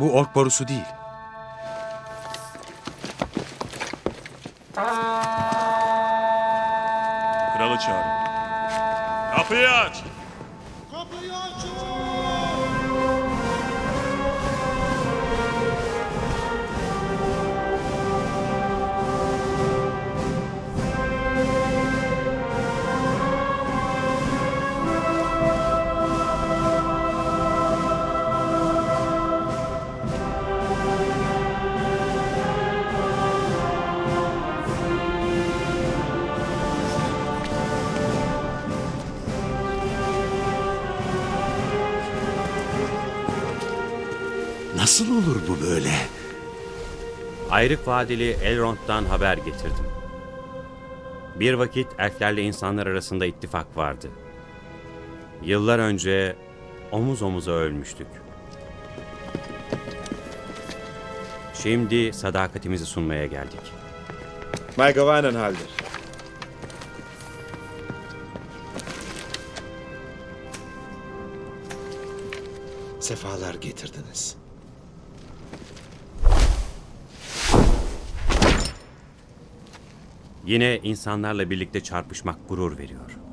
Bu ork borusu değil. Kralı çağırın. Kapıyı aç! Nasıl olur bu böyle? Ayrık Vadili Elrond'dan haber getirdim. Bir vakit elflerle insanlar arasında ittifak vardı. Yıllar önce omuz omuza ölmüştük. Şimdi sadakatimizi sunmaya geldik. Mij Gewanenhalder. Sefalar getirdiniz. Yine insanlarla birlikte çarpışmak gurur veriyor.